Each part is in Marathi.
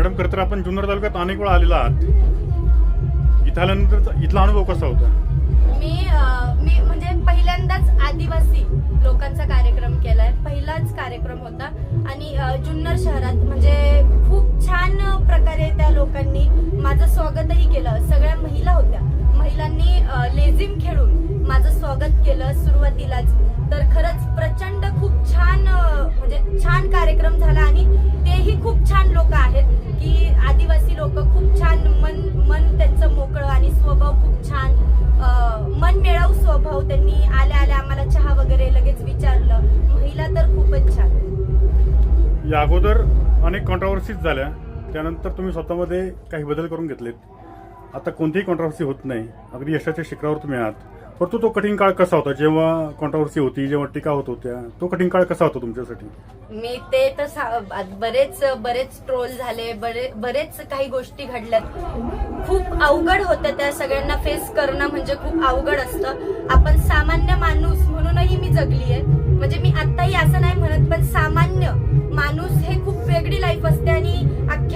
मॅडम खरं तर आपण जुन्नर तालुक्यात अनेक वेळा आलेला आहात. इथं आल्यानंतर इथला अनुभव कसा होता? मी अ, मी म्हणजे पहिल्यांदाच आदिवासी लोकांचा कार्यक्रम केलाय. पहिलाच कार्यक्रम होता. आणि अ, जुन्नर शहरात म्हणजे खूप छान प्रकारे त्या लोकांनी माझं स्वागतही केलं. सगळ्या महिला होत्या. महिलांनी अ, लेझिम खेळून माझं स्वागत केलं सुरुवातीलाच. तर खरंच प्रचंड म्हणजे छान कार्यक्रम झाला आणि तेही खूप छान लोक आहेत की आदिवासी लोक खूप छान मन मन त्यांचं मोकळं आणि स्वभाव खूप छान मन मिळावू स्वभाव त्यांनी आल्या आल्या आम्हाला चहा वगैरे लगेच विचारलं. महिला तर खूपच छान या अगोदर अनेक कॉन्ट्रावर्सीज झाल्या. त्यानंतर तुम्ही स्वतःमध्ये काही बदल करून घेतलेत. आता कोणतीही कॉन्ट्रावर्सी होत नाही. अगदी यशाच्या शिखरावर तुम्ही आहात. परंतु तो कठीण काळ कसा होता? जेव्हा कॉन्ट्रावर्सी होती जेव्हा टीका होत होत्या तो कठीण काळ कसा होता तुमच्यासाठी? मी ते तर सा- बरेच बरेच ट्रोल झाले बरे बरेच काही गोष्टी घडल्यात. खूप अवघड होतं त्या सगळ्यांना फेस करणं म्हणजे खूप अवघड असतं. आपण सामान्य माणूस म्हणूनही मी जगली आहे म्हणजे मी आत्ताही असं नाही म्हणत पण सामान्य माणूस हे खूप वेगळी लाईफ असते आणि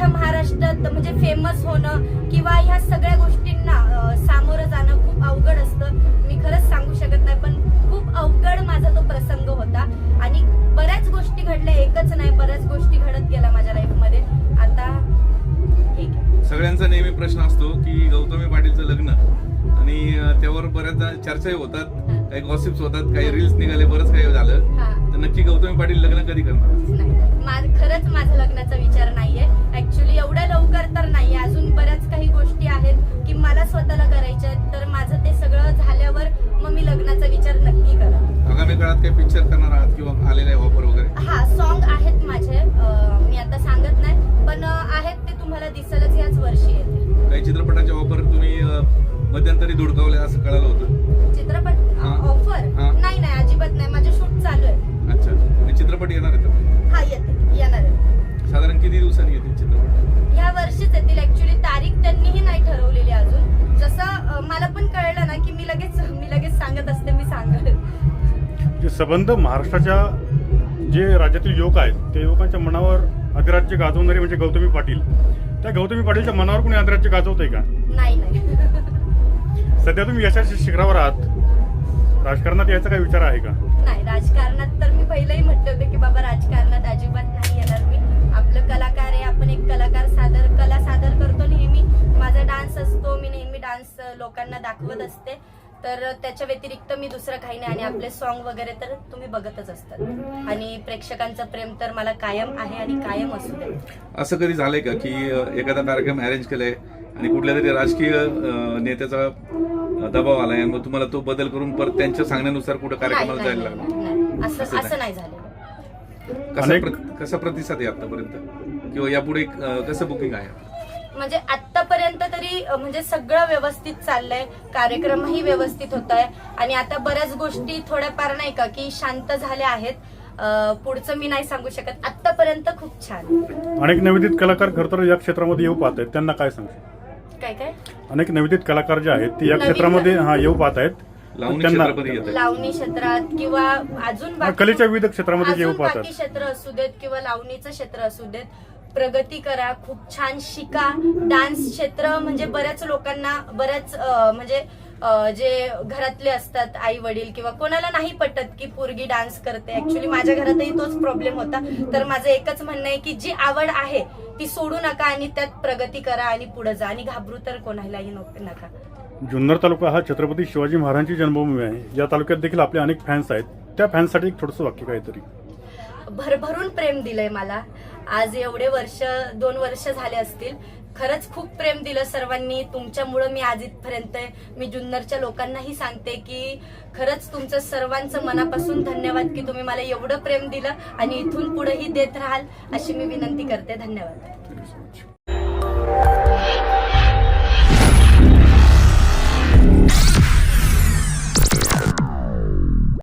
अख्ख्या महाराष्ट्रात म्हणजे फेमस होणं किंवा ह्या सगळ्या गोष्टींना सामोरं जाणं खूप अवघड असतं. मी खरंच सांगू शकत नाही पण खूप अवघड माझा तो प्रसंग होता. आणि बऱ्याच गोष्टी घडल्या एकच नाही बऱ्याच गोष्टी घडत गेल्या माझ्या लाईफमध्ये. आता ठीक आहे. सगळ्यांचा नेहमी प्रश्न असतो की गौतमी पाटीलचं लग्न. आणि त्यावर बऱ्याच चर्चाही होतात काही गॉसिप्स होतात काही रील्स निघाले बरंच काही झालं. तर नक्की गौतमी पाटील लग्न कधी करणार? खरंच माझा लग्नाचा विचार नाहीये. करायच्या तर माझं ते सगळं झाल्यावर मग मी लग्नाचा विचार नक्की करा. आगामी काळात काही पिक्चर करणार आहात किंवा आलेला आहे ऑफर वगैरे? हा सॉन्ग आहेत माझे. अं, मी आता सांगत नाही पण अं, आहेत ते तुम्हाला दिसलच याच वर्षी येतील. काही चित्रपटाचे ऑफर तुम्ही अं, मध्यंतरी धुडकावले असं कळालं होतं. चित्रपट संबंध महाराष्ट्राच्या जे राज्यातील युवक आहेत त्या युवकांच्या मनावर अधिराज्य गाजवणारे म्हणजे गौतमी पाटील. त्या गौतमी पाटीलच्या मनावर कोणी अधिराज्य गाजवत आहे का? नाही नाही. सध्या तुम्ही यशाच्या शिखरावर आहात. राजकारणात यायचा काही विचार आहे का? नाही राजकारणात तर मी पहिलंही म्हटलं होतं की बाबा राजकारणात अजिबात नाही येणार. मी आपलं कलाकार आहे आपण एक कलाकार सादर कला सादर करतो. नेहमी माझा डान्स असतो मी नेहमी डान्स लोकांना दाखवत असते. तर त्याच्या व्यतिरिक्त मी दुसरं काही नाही. आणि आपले सॉन्ग वगैरे तर तुम्ही बघतच असतात. आणि प्रेक्षकांचं प्रेम तर मला कायम आहे आणि कायम असू दे. असं कधी झालंय का की एखादा कार्यक्रम अरेंज केलाय आणि कुठल्या तरी राजकीय नेत्याचा दबाव आलाय आणि मग तुम्हाला तो बदल करून परत त्यांच्या सांगण्यानुसार कुठं कार्यक्रमाला जायला लागला. असं असं नाही. झालेलं. कसा प्रतिसाद आहे आतापर्यंत? किंवा यापुढे कसं बुकिंग आहे? म्हणजे आतापर्यंत तरी म्हणजे सगळं व्यवस्थित चाललंय. कार्यक्रमही व्यवस्थित होत आहे आणि आता बऱ्याच गोष्टी थोड्याफार नाही का की शांत झाल्या आहेत. अ, पुढचं मी नाही सांगू शकत. आतापर्यंत खूप छान. अनेक नवोदित कलाकार खरं तर या क्षेत्रामध्ये येऊ पाहत आहेत त्यांना काय सांगशील? काय काय? अनेक नवोदित कलाकार जे आहेत ते या क्षेत्रामध्ये हा येऊ पाहत आहेत. लावणी क्षेत्रात किंवा अजून बाकी- कलेच्या विविध क्षेत्रामध्ये क्षेत्र असू देत किंवा लावणीचं क्षेत्र असू देत प्रगती करा खूप छान शिका. डान्स क्षेत्र म्हणजे बऱ्याच लोकांना बऱ्याच म्हणजे जे घरातले असतात आई वडील किंवा कोणाला नाही पटत की पोरगी डान्स करते. ऍक्च्युली माझ्या घरातही तोच प्रॉब्लेम होता. तर माझं एकच म्हणणं आहे की जी आवड आहे ती सोडू नका आणि त्यात प्रगती करा आणि पुढे जा. आणि घाबरू तर कोणालाही नका जुन्नर तालुका हा छत्रपती शिवाजी महाराजांची जन्मभूमी आहे. या तालुक्यात देखील आपले अनेक फॅन्स आहेत. त्या फॅन्ससाठी एक थोडंसं वाक्य काहीतरी. भरभरून प्रेम दिलंय मला. आज एवढे वर्ष दोन वर्ष झाले असतील. खरंच खूप प्रेम दिलं सर्वांनी. तुमच्यामुळं मी आज इथपर्यंत आहे. मी जुन्नरच्या लोकांनाही सांगते की खरंच तुमचं सर्वांचं मनापासून धन्यवाद की तुम्ही मला एवढं प्रेम दिलं आणि इथून पुढेही देत राहाल अशी मी विनंती करते. धन्यवाद.